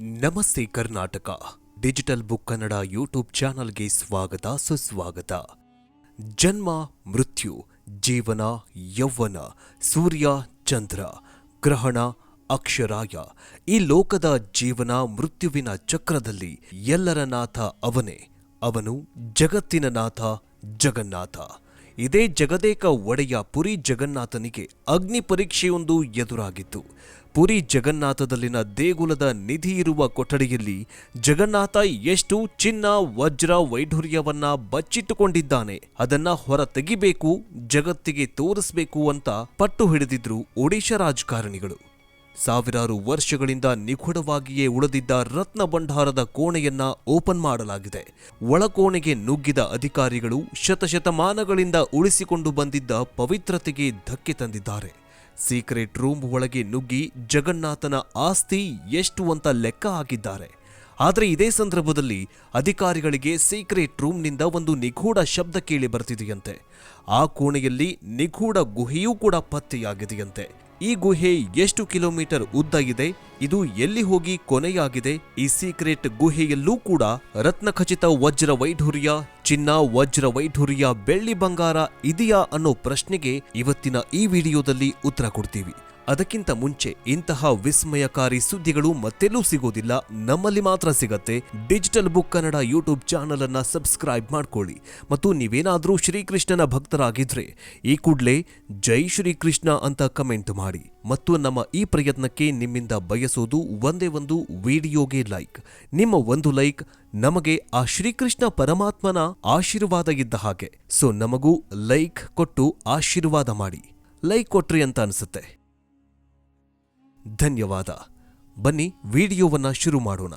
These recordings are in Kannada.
ನಮಸ್ತೆ Karnataka. Digital book Kannada YouTube ಚಾನಲ್ಗೆ ಸ್ವಾಗತ, ಸುಸ್ವಾಗತ. ಜನ್ಮ, ಮೃತ್ಯು, ಜೀವನ, ಯೌವನ, ಸೂರ್ಯ, ಚಂದ್ರ, ಗ್ರಹಣ, ಅಕ್ಷರಾಯ. ಈ ಲೋಕದ ಜೀವನ, ಮೃತ್ಯುವಿನ ಚಕ್ರದಲ್ಲಿ ಎಲ್ಲರ ನಾಥ ಅವನೇ. ಅವನು ಜಗತ್ತಿನ ನಾಥ ಜಗನ್ನಾಥ. ಇದೇ ಜಗದೇಕ ಒಡೆಯ ಪುರಿ ಜಗನ್ನಾಥನಿಗೆ ಅಗ್ನಿ ಪರೀಕ್ಷೆಯೊಂದು ಎದುರಾಗಿತ್ತು. ಪುರಿ ಜಗನ್ನಾಥದಲ್ಲಿನ ದೇಗುಲದ ನಿಧಿ ಇರುವ ಕೊಠಡಿಯಲ್ಲಿ ಜಗನ್ನಾಥ ಎಷ್ಟು ಚಿನ್ನ, ವಜ್ರ, ವೈಢೂರ್ಯವನ್ನ ಬಚ್ಚಿಟ್ಟುಕೊಂಡಿದ್ದಾನೆ. ಅದನ್ನ ಹೊರ ತೆಗಿಬೇಕು, ಜಗತ್ತಿಗೆ ತೋರಿಸಬೇಕು ಅಂತ ಪಟ್ಟು ಹಿಡಿದಿದ್ರು ಒಡಿಶಾ ರಾಜಕಾರಣಿಗಳು. ಸಾವಿರಾರು ವರ್ಷಗಳಿಂದ ನಿಗೂಢವಾಗಿಯೇ ಉಳಿದಿದ್ದ ರತ್ನ ಭಂಡಾರದ ಕೋಣೆಯನ್ನ ಓಪನ್ ಮಾಡಲಾಗಿದೆ. ಒಳಕೋಣೆಗೆ ನುಗ್ಗಿದ ಅಧಿಕಾರಿಗಳು ಶತಶತಮಾನಗಳಿಂದ ಉಳಿಸಿಕೊಂಡು ಬಂದಿದ್ದ ಪವಿತ್ರತೆಗೆ ಧಕ್ಕೆ ತಂದಿದ್ದಾರೆ. ಸೀಕ್ರೆಟ್ ರೂಮ್ ಒಳಗೆ ನುಗ್ಗಿ ಜಗನ್ನಾಥನ ಆಸ್ತಿ ಎಷ್ಟು ಅಂತ ಲೆಕ್ಕ ಹಾಕಿದ್ದಾರೆ. ಆದರೆ ಇದೇ ಸಂದರ್ಭದಲ್ಲಿ ಅಧಿಕಾರಿಗಳಿಗೆ ಸೀಕ್ರೆಟ್ ರೂಮ್ನಿಂದ ಒಂದು ನಿಗೂಢ ಶಬ್ದ ಕೇಳಿ ಬರ್ತಿದೆಯಂತೆ. ಆ ಕೋಣೆಯಲ್ಲಿ ನಿಗೂಢ ಗುಹೆಯೂ ಕೂಡ ಪತ್ತೆಯಾಗಿದೆಯಂತೆ. ಈ ಗುಹೆ ಎಷ್ಟು ಕಿಲೋಮೀಟರ್ ಉದ್ದ ಇದೆ ಇದು ಎಲ್ಲಿ ಹೋಗಿ ಕೊನೆಯಾಗಿದೆ, ಈ ಸೀಕ್ರೆಟ್ ಗುಹೆಯಲ್ಲೂ ಕೂಡ ರತ್ನಖಚಿತ ವಜ್ರ ವೈಢೂರ್ಯ ಚಿನ್ನ ವಜ್ರ ವೈಢೂರ್ಯ ಬೆಳ್ಳಿ ಬಂಗಾರ ಇದೆಯಾ ಅನ್ನೋ ಪ್ರಶ್ನೆಗೆ ಇವತ್ತಿನ ಈ ವಿಡಿಯೋದಲ್ಲಿ ಉತ್ತರ ಕೊಡ್ತೀವಿ. ಅದಕ್ಕಿಂತ ಮುಂಚೆ ಇಂತಹ ವಿಸ್ಮಯಕಾರಿ ಸುದ್ದಿಗಳು ಮತ್ತೆಲ್ಲೂ ಸಿಗೋದಿಲ್ಲ. ನಮ್ಮಲ್ಲಿ ಮಾತ್ರ ಸಿಗತ್ತೆ. Digital book Kannada YouTube channel ಅನ್ನ ಸಬ್ಸ್ಕ್ರೈಬ್ ಮಾಡ್ಕೊಳ್ಳಿ. ಮತ್ತು ನೀವೇನಾದರೂ ಶ್ರೀಕೃಷ್ಣನ ಭಕ್ತರಾಗಿದ್ರೆ ಈ ಕೂಡಲೇ ಜೈ ಶ್ರೀಕೃಷ್ಣ ಅಂತ ಕಮೆಂಟ್ ಮಾಡಿ. ಮತ್ತು ನಮ್ಮ ಈ ಪ್ರಯತ್ನಕ್ಕೆ ನಿಮ್ಮಿಂದ ಬಯಸೋದು ಒಂದೇ ಒಂದು ವಿಡಿಯೋಗೆ ಲೈಕ್. ನಿಮ್ಮ ಒಂದು ಲೈಕ್ ನಮಗೆ ಆ ಶ್ರೀಕೃಷ್ಣ ಪರಮಾತ್ಮನ ಆಶೀರ್ವಾದ ಇದ್ದ ಹಾಗೆ. ಸೊ, ನಮಗೂ ಲೈಕ್ ಕೊಟ್ಟು ಆಶೀರ್ವಾದ ಮಾಡಿ. ಲೈಕ್ ಕೊಟ್ರಿ ಅಂತ ಅನ್ಸುತ್ತೆ. ಧನ್ಯವಾದ. ಬನ್ನಿ ವಿಡಿಯೋವನ್ನು ಶುರು ಮಾಡೋಣ.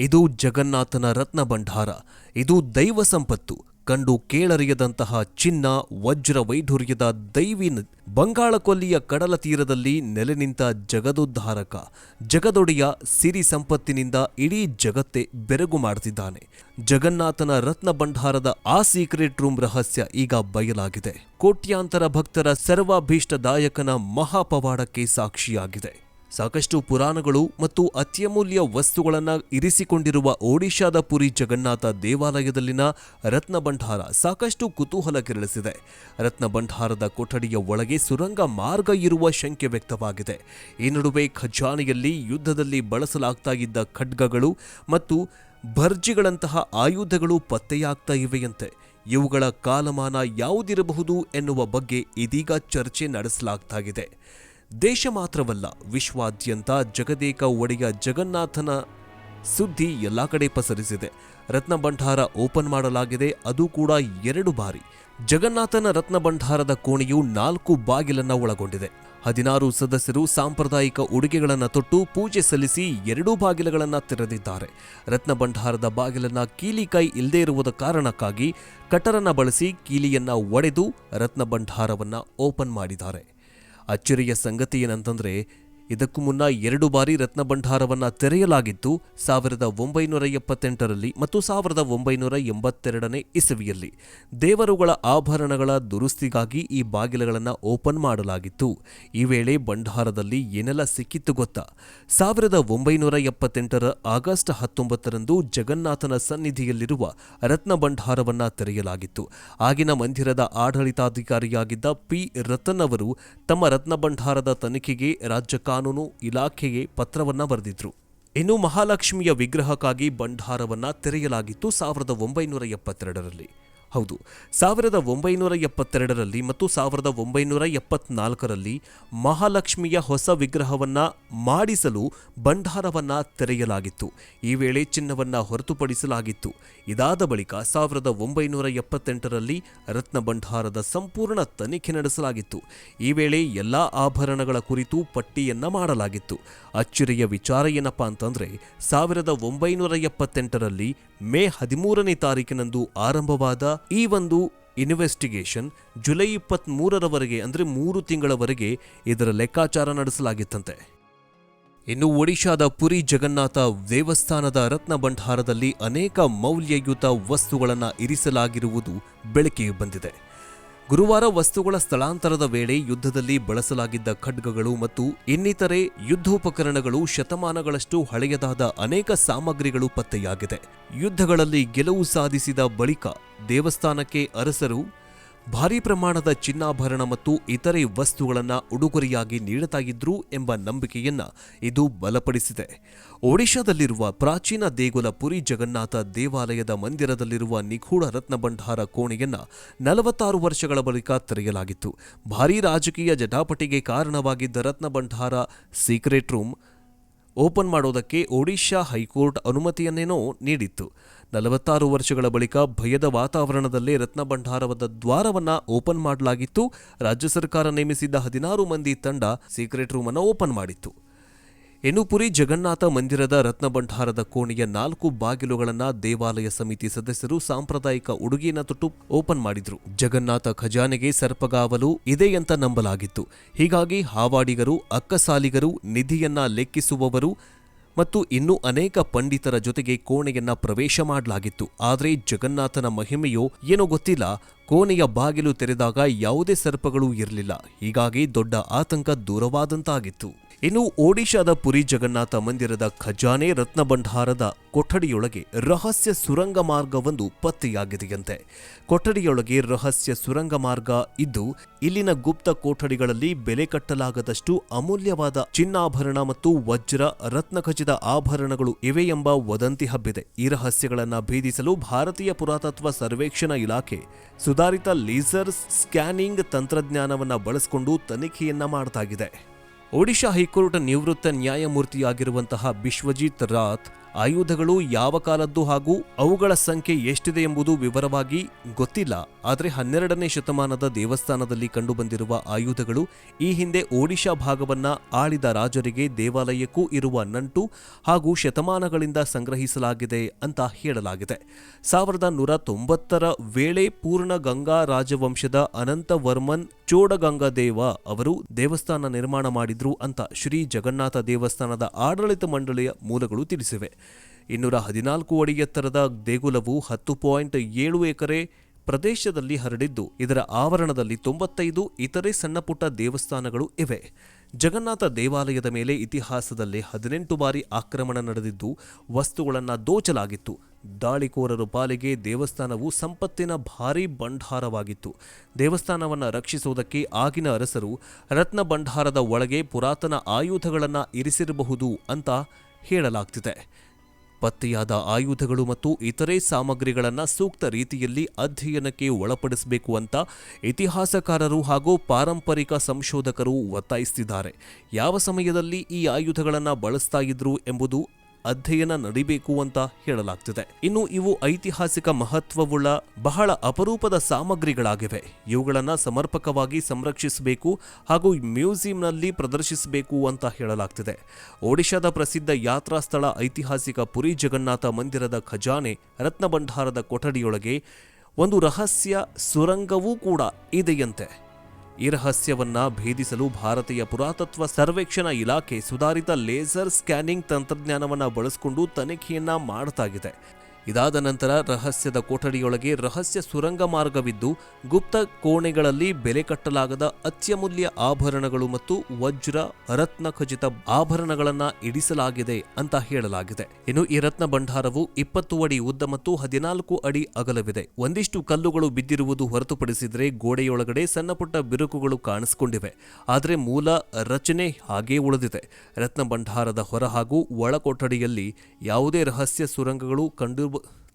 ಇದು ಜಗನ್ನಾಥನ ರತ್ನ ಭಂಡಾರ. ಇದು ದೈವ ಸಂಪತ್ತು. ಕಂಡು ಕೇಳರಿಯದಂತಹ ಚಿನ್ನ, ವಜ್ರ ವೈಢೂರ್ಯದ ದೈವಿ ಬಂಗಾಳಕೊಲ್ಲಿಯ ಬಂಗಾಳ ಕೊಲ್ಲಿಯ ಕಡಲ ತೀರದಲ್ಲಿ ನೆಲೆ ನಿಂತ ಜಗದೋದ್ಧಾರಕ. ಜಗದೊಡೆಯ ಸಿರಿ ಸಂಪತ್ತಿನಿಂದ ಇಡೀ ಜಗತ್ತೇ ಬೆರಗು ಮಾಡುತ್ತಿದ್ದಾನೆ ಜಗನ್ನಾಥನ ರತ್ನ ಭಂಡಾರದ ಆ ಸೀಕ್ರೆಟ್ ರೂಮ್ ರಹಸ್ಯ ಈಗ ಬಯಲಾಗಿದೆ. ಕೋಟ್ಯಾಂತರ ಭಕ್ತರ ಸರ್ವಾಭೀಷ್ಟದಾಯಕನ ಮಹಾಪವಾಡಕ್ಕೆ ಸಾಕ್ಷಿಯಾಗಿದೆ. ಸಾಕಷ್ಟು ಪುರಾಣಗಳು ಮತ್ತು ಅತ್ಯಮೂಲ್ಯ ವಸ್ತುಗಳನ್ನು ಇರಿಸಿಕೊಂಡಿರುವ ಒಡಿಶಾದ ಪುರಿ ಜಗನ್ನಾಥ ದೇವಾಲಯದಲ್ಲಿನ ರತ್ನ ಭಂಡಾರ ಸಾಕಷ್ಟು ಕುತೂಹಲ ಕೆರಳಿಸಿದೆ ರತ್ನ ಭಂಡಾರದ ಕೊಠಡಿಯ ಒಳಗೆ ಸುರಂಗ ಮಾರ್ಗ ಇರುವ ಶಂಕೆ ವ್ಯಕ್ತವಾಗಿದೆ. ಈ ನಡುವೆ ಖಜಾನೆಯಲ್ಲಿ ಯುದ್ಧದಲ್ಲಿ ಬಳಸಲಾಗ್ತಾ ಇದ್ದ ಖಡ್ಗಗಳು ಮತ್ತು ಭರ್ಜಿಗಳಂತಹ ಆಯುಧಗಳು ಪತ್ತೆಯಾಗ್ತಾ ಇವೆಯಂತೆ. ಇವುಗಳ ಕಾಲಮಾನ ಯಾವುದಿರಬಹುದು ಎನ್ನುವ ಬಗ್ಗೆ ಇದೀಗ ಚರ್ಚೆ ನಡೆಸಲಾಗ್ತಾಗಿದೆ. ದೇಶ ಮಾತ್ರವಲ್ಲ, ವಿಶ್ವಾದ್ಯಂತ ಜಗದೇಕ ಒಡೆಯ ಜಗನ್ನಾಥನ ಸುದ್ದಿ ಎಲ್ಲ ಕಡೆ ಪಸರಿಸಿದೆ. ರತ್ನ ಭಂಡಾರ ಓಪನ್ ಮಾಡಲಾಗಿದೆ, ಅದು ಕೂಡ ಎರಡು ಬಾರಿ. ಜಗನ್ನಾಥನ ರತ್ನ ಭಂಡಾರದ ಕೋಣೆಯು ನಾಲ್ಕು ಬಾಗಿಲನ್ನು ಒಳಗೊಂಡಿದೆ. ಹದಿನಾರು ಸದಸ್ಯರು ಸಾಂಪ್ರದಾಯಿಕ ಉಡುಗೆಗಳನ್ನು ತೊಟ್ಟು ಪೂಜೆ ಸಲ್ಲಿಸಿ ಎರಡೂ ಬಾಗಿಲುಗಳನ್ನು ತೆರೆದಿದ್ದಾರೆ. ರತ್ನ ಭಂಡಾರದ ಬಾಗಿಲನ್ನ ಕೀಲಿ ಕೈ ಇಲ್ಲದೇ ಇರುವುದ ಕಾರಣಕ್ಕಾಗಿ ಕಟರನ್ನ ಬಳಸಿ ಕೀಲಿಯನ್ನ ಒಡೆದು ರತ್ನ ಭಂಡಾರವನ್ನ ಓಪನ್ ಮಾಡಿದ್ದಾರೆ. ಅಚ್ಚರಿಯ ಸಂಗತಿ ಏನಂತಂದ್ರೆ ಇದಕ್ಕೂ ಮುನ್ನ ಎರಡು ಬಾರಿ ರತ್ನ ಭಂಡಾರವನ್ನು ತೆರೆಯಲಾಗಿತ್ತು, ಸಾವಿರದ ಒಂಬೈನೂರ ಎಪ್ಪತ್ತೆಂಟರಲ್ಲಿ ಮತ್ತು ಸಾವಿರದ ಒಂಬೈನೂರ ಎಂಬತ್ತೆರಡನೇ ಇಸವಿಯಲ್ಲಿ. ದೇವರುಗಳ ಆಭರಣಗಳ ದುರಸ್ತಿಗಾಗಿ ಈ ಬಾಗಿಲುಗಳನ್ನು ಓಪನ್ ಮಾಡಲಾಗಿತ್ತು. ಈ ವೇಳೆ ಭಂಡಾರದಲ್ಲಿ ಏನೆಲ್ಲ ಸಿಕ್ಕಿತ್ತು ಗೊತ್ತಾ? ಸಾವಿರದ ಒಂಬೈನೂರ ಎಪ್ಪತ್ತೆಂಟರ ಆಗಸ್ಟ್ ಹತ್ತೊಂಬತ್ತರಂದು ಜಗನ್ನಾಥನ ಸನ್ನಿಧಿಯಲ್ಲಿರುವ ರತ್ನ ಭಂಡಾರವನ್ನ ತೆರೆಯಲಾಗಿತ್ತು. ಆಗಿನ ಮಂದಿರದ ಆಡಳಿತಾಧಿಕಾರಿಯಾಗಿದ್ದ ಪಿ ರತನ್ ಅವರು ತಮ್ಮ ರತ್ನ ಭಂಡಾರದ ತನಿಖೆಗೆ ರಾಜ್ಯ ಕಾನೂನು ಇಲಾಖೆಗೆ ಪತ್ರವನ್ನ ಬರೆದಿದ್ರು. ಇನ್ನು ಮಹಾಲಕ್ಷ್ಮಿಯ ವಿಗ್ರಹಕ್ಕಾಗಿ ಭಂಡಾರವನ್ನ ತೆರೆಯಲಾಗಿತ್ತು ಸಾವಿರದ ಒಂಬೈನೂರ ಎಪ್ಪತ್ತೆರಡರಲ್ಲಿ. ಹೌದು. ಸಾವಿರದ ಒಂಬೈನೂರ ಎಪ್ಪತ್ತೆರಡರಲ್ಲಿ ಮತ್ತು ಸಾವಿರದ ಒಂಬೈನೂರ ಎಪ್ಪತ್ನಾಲ್ಕರಲ್ಲಿ ಮಹಾಲಕ್ಷ್ಮಿಯ ಹೊಸ ವಿಗ್ರಹವನ್ನು ಮಾಡಿಸಲು ಭಂಡಾರವನ್ನು ತೆರೆಯಲಾಗಿತ್ತು. ಈ ವೇಳೆ ಚಿನ್ನವನ್ನು ಹೊರತುಪಡಿಸಲಾಗಿತ್ತು. ಇದಾದ ಬಳಿಕ ಸಾವಿರದ ಒಂಬೈನೂರ ಎಪ್ಪತ್ತೆಂಟರಲ್ಲಿ ರತ್ನ ಭಂಡಾರದ ಸಂಪೂರ್ಣ ತನಿಖೆ ನಡೆಸಲಾಗಿತ್ತು. ಈ ವೇಳೆ ಎಲ್ಲ ಆಭರಣಗಳ ಕುರಿತು ಪಟ್ಟಿಯನ್ನು ಮಾಡಲಾಗಿತ್ತು. ಅಚ್ಚರಿಯ ವಿಚಾರ ಏನಪ್ಪಾ ಅಂತಂದರೆ, ಸಾವಿರದ ಒಂಬೈನೂರ ಎಪ್ಪತ್ತೆಂಟರಲ್ಲಿ ಮೇ ಹದಿಮೂರನೇ ತಾರೀಕಿನಂದು ಆರಂಭವಾದ ಈ ಒಂದು ಇನ್ವೆಸ್ಟಿಗೇಷನ್ ಜುಲೈ ಇಪ್ಪತ್ತ್ ಮೂರರವರೆಗೆ ಅಂದ್ರೆ ಮೂರು ತಿಂಗಳವರೆಗೆ ಇದರ ಲೆಕ್ಕಾಚಾರ ನಡೆಸಲಾಗಿತ್ತಂತೆ. ಇನ್ನು ಒಡಿಶಾದ ಪುರಿ ಜಗನ್ನಾಥ ದೇವಸ್ಥಾನದ ರತ್ನ ಭಂಡಾರದಲ್ಲಿ ಅನೇಕ ಮೌಲ್ಯಯುತ ವಸ್ತುಗಳನ್ನು ಇರಿಸಲಾಗಿರುವುದು ಬೆಳಕಿಗೆ ಬಂದಿದೆ. ಗುರುವಾರ ವಸ್ತುಗಳ ಸ್ಥಳಾಂತರದ ವೇಳೆ ಯುದ್ಧದಲ್ಲಿ ಬಳಸಲಾಗಿದ್ದ ಖಡ್ಗಗಳು ಮತ್ತು ಇನ್ನಿತರೆ ಯುದ್ಧೋಪಕರಣಗಳು ಶತಮಾನಗಳಷ್ಟು ಹಳೆಯದಾದ ಅನೇಕ ಸಾಮಗ್ರಿಗಳು ಪತ್ತೆಯಾಗಿದೆ. ಯುದ್ಧಗಳಲ್ಲಿ ಗೆಲುವು ಸಾಧಿಸಿದ ಬಳಿಕ ದೇವಸ್ಥಾನಕ್ಕೆ ಅರಸರು ಭಾರೀ ಪ್ರಮಾಣದ ಚಿನ್ನಾಭರಣ ಮತ್ತು ಇತರೆ ವಸ್ತುಗಳನ್ನು ಉಡುಗೊರೆಯಾಗಿ ನೀಡತಾಗಿದ್ರು ಎಂಬ ನಂಬಿಕೆಯನ್ನ ಇದು ಬಲಪಡಿಸಿದೆ. ಒಡಿಶಾದಲ್ಲಿರುವ ಪ್ರಾಚೀನ ದೇಗುಲ ಪುರಿ ಜಗನ್ನಾಥ ದೇವಾಲಯದ ಮಂದಿರದಲ್ಲಿರುವ ನಿಗೂಢ ರತ್ನಭಂಡಾರ ಕೋಣೆಯನ್ನ ನಲವತ್ತಾರು ವರ್ಷಗಳ ಬಳಿಕ ತೆರೆಯಲಾಗಿತ್ತು. ಭಾರೀ ರಾಜಕೀಯ ಜಟಾಪಟಿಗೆ ಕಾರಣವಾಗಿದ್ದ ರತ್ನಭಂಡಾರ ಸೀಕ್ರೆಟ್ ರೂಮ್ ಓಪನ್ ಮಾಡೋದಕ್ಕೆ ಒಡಿಶಾ ಹೈಕೋರ್ಟ್ ಅನುಮತಿಯನ್ನೇನೋ ನೀಡಿತ್ತು. ನಲವತ್ತಾರು ವರ್ಷಗಳ ಬಳಿಕ ಭಯದ ವಾತಾವರಣದಲ್ಲೇ ರತ್ನಭಂಡಾರವದ ದ್ವಾರವನ್ನ ಓಪನ್ ಮಾಡಲಾಗಿತ್ತು. ರಾಜ್ಯ ಸರ್ಕಾರ ನೇಮಿಸಿದ್ದ ಹದಿನಾರು ಮಂದಿ ತಂಡ ಸೀಕ್ರೆಟ್ ರೂಮನ್ನು ಓಪನ್ ಮಾಡಿತ್ತು. ಇನ್ನು ಪುರಿ ಜಗನ್ನಾಥ ಮಂದಿರದ ರತ್ನಭಂಡಾರದ ಕೋಣೆಯ ನಾಲ್ಕು ಬಾಗಿಲುಗಳನ್ನ ದೇವಾಲಯ ಸಮಿತಿ ಸದಸ್ಯರು ಸಾಂಪ್ರದಾಯಿಕ ಉಡುಗೆಯನ್ನ ತೊಟ್ಟು ಓಪನ್ ಮಾಡಿದ್ರು. ಜಗನ್ನಾಥ ಖಜಾನೆಗೆ ಸರ್ಪಗಾವಲು ಇದೆ ಅಂತ ನಂಬಲಾಗಿತ್ತು. ಹೀಗಾಗಿ ಹಾವಾಡಿಗರು, ಅಕ್ಕಸಾಲಿಗರು, ನಿಧಿಯನ್ನ ಲೆಕ್ಕಿಸುವವರು ಮತ್ತು ಇನ್ನೂ ಅನೇಕ ಪಂಡಿತರ ಜೊತೆಗೆ ಕೋಣೆಯನ್ನ ಪ್ರವೇಶ ಮಾಡಲಾಗಿತ್ತು. ಆದರೆ ಜಗನ್ನಾಥನ ಮಹಿಮೆಯೋ ಏನೋ ಗೊತ್ತಿಲ್ಲ. ಕೋಣೆಯ ಬಾಗಿಲು ತೆರೆದಾಗ ಯಾವುದೇ ಸರ್ಪಗಳು ಇರಲಿಲ್ಲ. ಹೀಗಾಗಿ ದೊಡ್ಡ ಆತಂಕ ದೂರವಾದಂತಾಗಿತ್ತು. ಇನ್ನು ಒಡಿಶಾದ ಪುರಿ ಜಗನ್ನಾಥ ಮಂದಿರದ ಖಜಾನೆ ರತ್ನಭಂಡಾರದ ಕೊಠಡಿಯೊಳಗೆ ರಹಸ್ಯ ಸುರಂಗ ಮಾರ್ಗವೊಂದು ಪತ್ತೆಯಾಗಿದೆಯಂತೆ. ಕೊಠಡಿಯೊಳಗೆ ರಹಸ್ಯ ಸುರಂಗ ಮಾರ್ಗ ಇದ್ದು, ಇಲ್ಲಿನ ಗುಪ್ತ ಕೊಠಡಿಗಳಲ್ಲಿ ಬೆಲೆ ಕಟ್ಟಲಾಗದಷ್ಟು ಅಮೂಲ್ಯವಾದ ಚಿನ್ನಾಭರಣ ಮತ್ತು ವಜ್ರ ರತ್ನಖಚಿತ ಆಭರಣಗಳು ಇವೆ ಎಂಬ ವದಂತಿ ಹಬ್ಬಿದೆ. ಈ ರಹಸ್ಯಗಳನ್ನು ಭೇದಿಸಲು ಭಾರತೀಯ ಪುರಾತತ್ವ ಸರ್ವೇಕ್ಷಣಾ ಇಲಾಖೆ ಸುಧಾರಿತ ಲೇಸರ್ ಸ್ಕ್ಯಾನಿಂಗ್ ತಂತ್ರಜ್ಞಾನವನ್ನು ಬಳಸಿಕೊಂಡು ತನಿಖೆಯನ್ನ ಮಾಡ್ತಾಗಿದೆ. ಒಡಿಶಾ ಹೈಕೋರ್ಟ್ ನಿವೃತ್ತ ನ್ಯಾಯಮೂರ್ತಿಯಾಗಿರುವಂತಹ ಬಿಶ್ವಜಿತ್ ರಾತ್ ಆಯುಧಗಳು ಯಾವ ಕಾಲದ್ದು ಹಾಗೂ ಅವುಗಳ ಸಂಖ್ಯೆ ಎಷ್ಟಿದೆ ಎಂಬುದು ವಿವರವಾಗಿ ಗೊತ್ತಿಲ್ಲ. ಆದರೆ ಹನ್ನೆರಡನೇ ಶತಮಾನದ ದೇವಸ್ಥಾನದಲ್ಲಿ ಕಂಡುಬಂದಿರುವ ಆಯುಧಗಳು ಈ ಹಿಂದೆ ಒಡಿಶಾ ಭಾಗವನ್ನ ಆಳಿದ ರಾಜರಿಗೆ ದೇವಾಲಯಕ್ಕೂ ಇರುವ ನಂಟು ಹಾಗೂ ಶತಮಾನಗಳಿಂದ ಸಂಗ್ರಹಿಸಲಾಗಿದೆ ಅಂತ ಹೇಳಲಾಗಿದೆ. ಸಾವಿರದ ನೂರ ತೊಂಬತ್ತರ ವೇಳೆ ಪೂರ್ಣ ಗಂಗಾ ರಾಜವಂಶದ ಅನಂತವರ್ಮನ್ ಚೋಡಗಂಗಾದೇವ ಅವರು ದೇವಸ್ಥಾನ ನಿರ್ಮಾಣ ಮಾಡಿದ್ರು ಅಂತ ಶ್ರೀ ಜಗನ್ನಾಥ ದೇವಸ್ಥಾನದ ಆಡಳಿತ ಮಂಡಳಿಯ ಮೂಲಗಳು ತಿಳಿಸಿವೆ. ಇನ್ನೂರ ಹದಿನಾಲ್ಕು ಅಡಿ ಎತ್ತರದ ದೇಗುಲವು ಹತ್ತು ಪಾಯಿಂಟ್ ಏಳು ಎಕರೆ ಪ್ರದೇಶದಲ್ಲಿ ಹರಡಿದ್ದು, ಇದರ ಆವರಣದಲ್ಲಿ ತೊಂಬತ್ತೈದು ಇತರೆ ಸಣ್ಣಪುಟ್ಟ ದೇವಸ್ಥಾನಗಳು ಇವೆ. ಜಗನ್ನಾಥ ದೇವಾಲಯದ ಮೇಲೆ ಇತಿಹಾಸದಲ್ಲಿ ಹದಿನೆಂಟು ಬಾರಿ ಆಕ್ರಮಣ ನಡೆದಿದ್ದು, ವಸ್ತುಗಳನ್ನು ದೋಚಲಾಗಿತ್ತು. ದಾಳಿಕೋರರು ಪಾಲಿಗೆ ದೇವಸ್ಥಾನವು ಸಂಪತ್ತಿನ ಭಾರೀ ಭಂಡಾರವಾಗಿತ್ತು. ದೇವಸ್ಥಾನವನ್ನು ರಕ್ಷಿಸುವುದಕ್ಕೆ ಆಗಿನ ಅರಸರು ರತ್ನ ಭಂಡಾರದ ಒಳಗೆ ಪುರಾತನ ಆಯುಧಗಳನ್ನು ಇರಿಸಿರಬಹುದು ಅಂತ ಹೇಳಲಾಗ್ತಿದೆ. ಪತ್ತೆಯಾದ ಆಯುಧಗಳು ಮತ್ತು ಇತರೆ ಸಾಮಗ್ರಿಗಳನ್ನು ಸೂಕ್ತ ರೀತಿಯಲ್ಲಿ ಅಧ್ಯಯನಕ್ಕೆ ಒಳಪಡಿಸಬೇಕು ಅಂತ ಇತಿಹಾಸಕಾರರು ಹಾಗೂ ಪಾರಂಪರಿಕ ಸಂಶೋಧಕರು ಒತ್ತಾಯಿಸುತ್ತಿದ್ದಾರೆ ಯಾವ ಸಮಯದಲ್ಲಿ ಈ ಆಯುಧಗಳನ್ನು ಬಳಸ್ತಾ ಇದ್ರು ಎಂಬುದು ಅಧ್ಯಯನ ನಡಿಬೇಕು ಅಂತ ಹೇಳಲಾಗ್ತಿದೆ. ಇನ್ನು ಇವು ಐತಿಹಾಸಿಕ ಮಹತ್ವವುಳ್ಳ ಬಹಳ ಅಪರೂಪದ ಸಾಮಗ್ರಿಗಳಾಗಿವೆ. ಇವುಗಳನ್ನು ಸಮರ್ಪಕವಾಗಿ ಸಂರಕ್ಷಿಸಬೇಕು ಹಾಗೂ ಮ್ಯೂಸಿಯಂನಲ್ಲಿ ಪ್ರದರ್ಶಿಸಬೇಕು ಅಂತ ಹೇಳಲಾಗ್ತಿದೆ. ಒಡಿಶಾದ ಪ್ರಸಿದ್ಧ ಯಾತ್ರಾ ಸ್ಥಳ ಐತಿಹಾಸಿಕ ಪುರಿ ಜಗನ್ನಾಥ ಮಂದಿರದ ಖಜಾನೆ ರತ್ನಭಂಡಾರದ ಕೊಠಡಿಯೊಳಗೆ ಒಂದು ರಹಸ್ಯ ಸುರಂಗವೂ ಕೂಡ ಇದೆಯಂತೆ. ಈ ರಹಸ್ಯವನ್ನ ಭೇದಿಸಲು ಭಾರತೀಯ ಪುರಾತತ್ವ ಸರ್ವೇಕ್ಷಣಾ ಇಲಾಖೆ ಸುಧಾರಿತ ಲೇಸರ್ ಸ್ಕ್ಯಾನಿಂಗ್ ತಂತ್ರಜ್ಞಾನವನ್ನ ಬಳಸಿಕೊಂಡು ತನಿಖೆಯನ್ನ ಮಾಡ್ತಾಗಿದೆ. ಇದಾದ ನಂತರ ರಹಸ್ಯದ ಕೊಠಡಿಯೊಳಗೆ ರಹಸ್ಯ ಸುರಂಗ ಮಾರ್ಗವಿದ್ದು ಗುಪ್ತ ಕೋಣೆಗಳಲ್ಲಿ ಬೆಲೆ ಕಟ್ಟಲಾಗದ ಅತ್ಯಮೂಲ್ಯ ಆಭರಣಗಳು ಮತ್ತು ವಜ್ರ ರತ್ನ ಖಚಿತ ಆಭರಣಗಳನ್ನ ಇಡಿಸಲಾಗಿದೆ ಅಂತ ಹೇಳಲಾಗಿದೆ. ಇನ್ನು ಈ ರತ್ನ ಭಂಡಾರವು ಇಪ್ಪತ್ತು ಅಡಿ ಉದ್ದ ಮತ್ತು ಹದಿನಾಲ್ಕು ಅಡಿ ಅಗಲವಿದೆ. ಒಂದಿಷ್ಟು ಕಲ್ಲುಗಳು ಬಿದ್ದಿರುವುದು ಹೊರತುಪಡಿಸಿದರೆ ಗೋಡೆಯೊಳಗಡೆ ಸಣ್ಣಪುಟ್ಟ ಬಿರುಕುಗಳು ಕಾಣಿಸಿಕೊಂಡಿವೆ. ಆದರೆ ಮೂಲ ರಚನೆ ಹಾಗೇ ಉಳಿದಿದೆ. ರತ್ನ ಭಂಡಾರದ ಹೊರ ಹಾಗೂ ಒಳ ಕೊಠಡಿಯಲ್ಲಿ ಯಾವುದೇ ರಹಸ್ಯ ಸುರಂಗಗಳು ಕಂಡು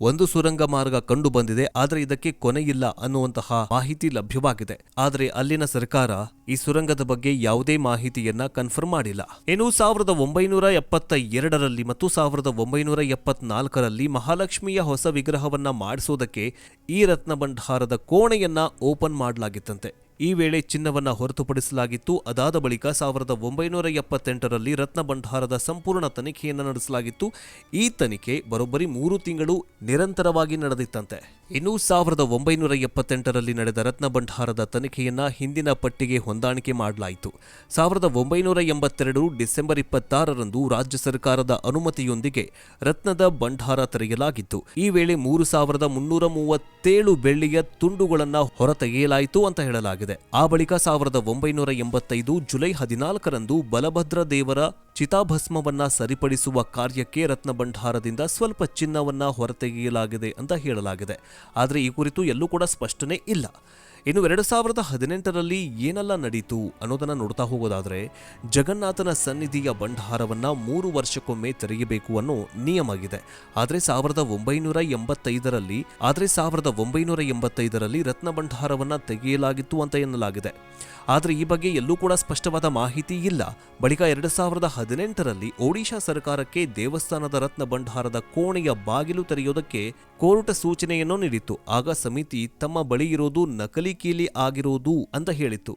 ಒಂದು ಸುರಂಗ ಮಾರ್ಗ ಕಂಡು ಬಂದಿದೆ, ಆದರೆ ಇದಕ್ಕೆ ಕೊನೆಯಿಲ್ಲ ಅನ್ನುವಂತಹ ಮಾಹಿತಿ ಲಭ್ಯವಾಗಿದೆ. ಆದರೆ ಅಲ್ಲಿನ ಸರ್ಕಾರ ಈ ಸುರಂಗದ ಬಗ್ಗೆ ಯಾವುದೇ ಮಾಹಿತಿಯನ್ನ ಕನ್ಫರ್ಮ್ ಮಾಡಿಲ್ಲ. ಇನ್ನು ಸಾವಿರದ ಒಂಬೈನೂರ ಎಪ್ಪತ್ತ ಎರಡರಲ್ಲಿ ಮತ್ತು ಸಾವಿರದ ಒಂಬೈನೂರ ಎಪ್ಪತ್ನಾಲ್ಕರಲ್ಲಿ ಮಹಾಲಕ್ಷ್ಮಿಯ ಹೊಸ ವಿಗ್ರಹವನ್ನ ಮಾಡಿಸೋದಕ್ಕೆ ಈ ರತ್ನ ಭಂಡಾರದ ಕೋಣೆಯನ್ನ ಓಪನ್ ಮಾಡಲಾಗಿತ್ತಂತೆ. ಈ ವೇಳೆ ಚಿನ್ನವನ್ನು ಹೊರತುಪಡಿಸಲಾಗಿತ್ತು. ಅದಾದ ಬಳಿಕ ಸಾವಿರದ ಒಂಬೈನೂರ ಎಪ್ಪತ್ತೆಂಟರಲ್ಲಿ ರತ್ನ ಭಂಡಾರದ ಸಂಪೂರ್ಣ ತನಿಖೆಯನ್ನು ನಡೆಸಲಾಗಿತ್ತು. ಈ ತನಿಖೆ ಬರೋಬ್ಬರಿ ಮೂರು ತಿಂಗಳು ನಿರಂತರವಾಗಿ ನಡೆದಿತ್ತಂತೆ. ಇನ್ನು ಸಾವಿರದ ಒಂಬೈನೂರ ಎಪ್ಪತ್ತೆಂಟರಲ್ಲಿ ನಡೆದ ರತ್ನಭಂಡಾರದ ತನಿಖೆಯನ್ನು ಹಿಂದಿನ ಪಟ್ಟಿಗೆ ಹೊಂದಾಣಿಕೆ ಮಾಡಲಾಯಿತು. ಸಾವಿರದ ಒಂಬೈನೂರ ಎಂಬತ್ತೆರಡು ಡಿಸೆಂಬರ್ ಇಪ್ಪತ್ತಾರರಂದು ರಾಜ್ಯ ಸರ್ಕಾರದ ಅನುಮತಿಯೊಂದಿಗೆ ರತ್ನದ ಭಂಡಾರ ತೆರೆಯಲಾಗಿತ್ತು. ಈ ವೇಳೆ ಮೂರು ಸಾವಿರದ ಮುನ್ನೂರ ಮೂವತ್ತೇಳು ಬೆಳ್ಳಿಯ ತುಂಡುಗಳನ್ನು ಹೊರತೆಗೆಯಲಾಯಿತು ಅಂತ ಹೇಳಲಾಗಿದೆ. ಆ ಬಳಿಕ ಸಾವಿರದ ಒಂಬೈನೂರ ಎಂಬತ್ತೈದು ಜುಲೈ ಹದಿನಾಲ್ಕರಂದು ಬಲಭದ್ರ ದೇವರ ಚಿತಾಭಸ್ಮವನ್ನ ಸರಿಪಡಿಸುವ ಕಾರ್ಯಕ್ಕೆ ರತ್ನಭಂಡಾರದಿಂದ ಸ್ವಲ್ಪ ಚಿನ್ನವನ್ನ ಹೊರತೆಗೆಯಲಾಗಿದೆ ಅಂತ ಹೇಳಲಾಗಿದೆ. ಆದರೆ ಈ ಕುರಿತು ಎಲ್ಲೂ ಕೂಡ ಸ್ಪಷ್ಟನೆ ಇಲ್ಲ. ಇನ್ನು ಎರಡು ಸಾವಿರದ ಹದಿನೆಂಟರಲ್ಲಿ ಏನೆಲ್ಲ ನಡೀತು ಅನ್ನೋದನ್ನ ನೋಡ್ತಾ ಹೋಗೋದಾದ್ರೆ, ಜಗನ್ನಾಥನ ಸನ್ನಿಧಿಯ ಭಂಡಾರವನ್ನ ಮೂರು ವರ್ಷಕ್ಕೊಮ್ಮೆ ತೆರೆಯಬೇಕು ಅನ್ನೋ ನಿಯಮ ಇದೆ ಆದರೆ ಸಾವಿರದ ಒಂಬೈನೂರ ಎಂಬತ್ತೈದರಲ್ಲಿ, ಆದರೆ ಸಾವಿರದ ಒಂಬೈನೂರ ಎಂಬತ್ತೈದರಲ್ಲಿ ರತ್ನ ಭಂಡಾರವನ್ನ ತೆಗೆಯಲಾಗಿತ್ತು ಅಂತ ಎನ್ನಲಾಗಿದೆ. ಆದರೆ ಈ ಬಗ್ಗೆ ಎಲ್ಲೂ ಕೂಡ ಸ್ಪಷ್ಟವಾದ ಮಾಹಿತಿ ಇಲ್ಲ. ಬಳಿಕ ಎರಡು ಸಾವಿರದ ಹದಿನೆಂಟರಲ್ಲಿ ಒಡಿಶಾ ಸರ್ಕಾರಕ್ಕೆ ದೇವಸ್ಥಾನದ ರತ್ನ ಭಂಡಾರದ ಕೋಣೆಯ ಬಾಗಿಲು ತೆರೆಯೋದಕ್ಕೆ ಕೋರ್ಟ್ ಸೂಚನೆಯನ್ನು ನೀಡಿತ್ತು. ಆಗ ಸಮಿತಿ ತಮ್ಮ ಬಳಿ ಇರೋದು ನಕಲಿ ಕೀಲಿ ಆಗಿರೋದು ಅಂತ ಹೇಳಿತ್ತು.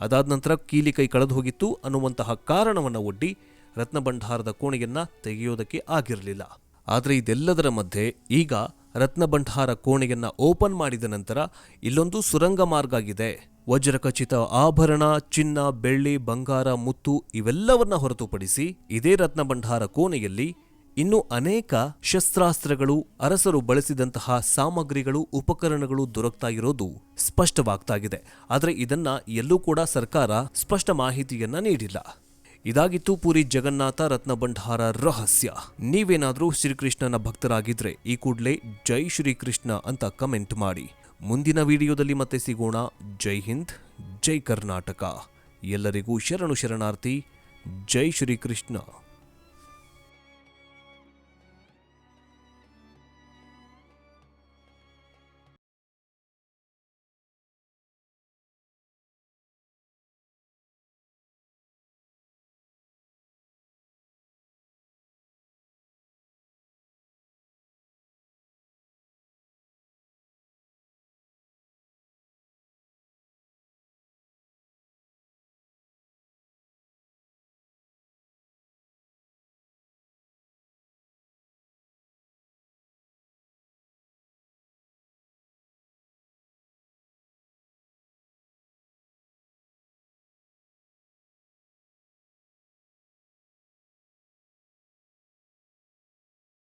ಅದಾದ ನಂತರ ಕೀಲಿ ಕೈ ಕಳೆದು ಹೋಗಿತ್ತು. ಅನ್ನುವಂತಹ ಕಾರಣವನ್ನು ಒಡ್ಡಿ ರತ್ನಭಂಡಾರದ ಕೋಣೆಯನ್ನ ತೆಗೆಯೋದಕ್ಕೆ ಆಗಿರಲಿಲ್ಲ. ಆದರೆ ಇದೆಲ್ಲದರ ಮಧ್ಯೆ ಈಗ ರತ್ನಭಂಡಾರ ಕೋಣೆಯನ್ನ ಓಪನ್ ಮಾಡಿದ ನಂತರ ಇಲ್ಲೊಂದು ಸುರಂಗ ಮಾರ್ಗ ಆಗಿದೆ. ವಜ್ರಖಚಿತ ಆಭರಣ, ಚಿನ್ನ, ಬೆಳ್ಳಿ, ಬಂಗಾರ, ಮುತ್ತು ಇವೆಲ್ಲವನ್ನ ಹೊರತುಪಡಿಸಿ ಇದೇ ರತ್ನಭಂಡಾರ ಕೋಣೆಯಲ್ಲಿ ಇನ್ನು ಅನೇಕ ಶಸ್ತ್ರಾಸ್ತ್ರಗಳು ಅರಸರು ಬಳಸಿದಂತಹ ಸಾಮಗ್ರಿಗಳು, ಉಪಕರಣಗಳು ದೊರಕ್ತಾ ಇರೋದು ಸ್ಪಷ್ಟವಾಗ್ತಾಗಿದೆ. ಆದರೆ ಇದನ್ನ ಎಲ್ಲೂ ಕೂಡ ಸರ್ಕಾರ ಸ್ಪಷ್ಟ ಮಾಹಿತಿಯನ್ನ ನೀಡಿಲ್ಲ. ಇದಾಗಿತ್ತು ಪುರಿ ಜಗನ್ನಾಥ ರತ್ನಭಂಡಾರ ರಹಸ್ಯ. ನೀವೇನಾದರೂ ಶ್ರೀಕೃಷ್ಣನ ಭಕ್ತರಾಗಿದ್ರೆ ಈ ಕೂಡಲೇ ಜೈ ಶ್ರೀಕೃಷ್ಣ ಅಂತ ಕಮೆಂಟ್ ಮಾಡಿ. ಮುಂದಿನ ವಿಡಿಯೋದಲ್ಲಿ ಮತ್ತೆ ಸಿಗೋಣ. ಜೈ ಹಿಂದ್, ಜೈ ಕರ್ನಾಟಕ. ಎಲ್ಲರಿಗೂ ಶರಣು ಶರಣಾರ್ಥಿ, ಜೈ ಶ್ರೀಕೃಷ್ಣ.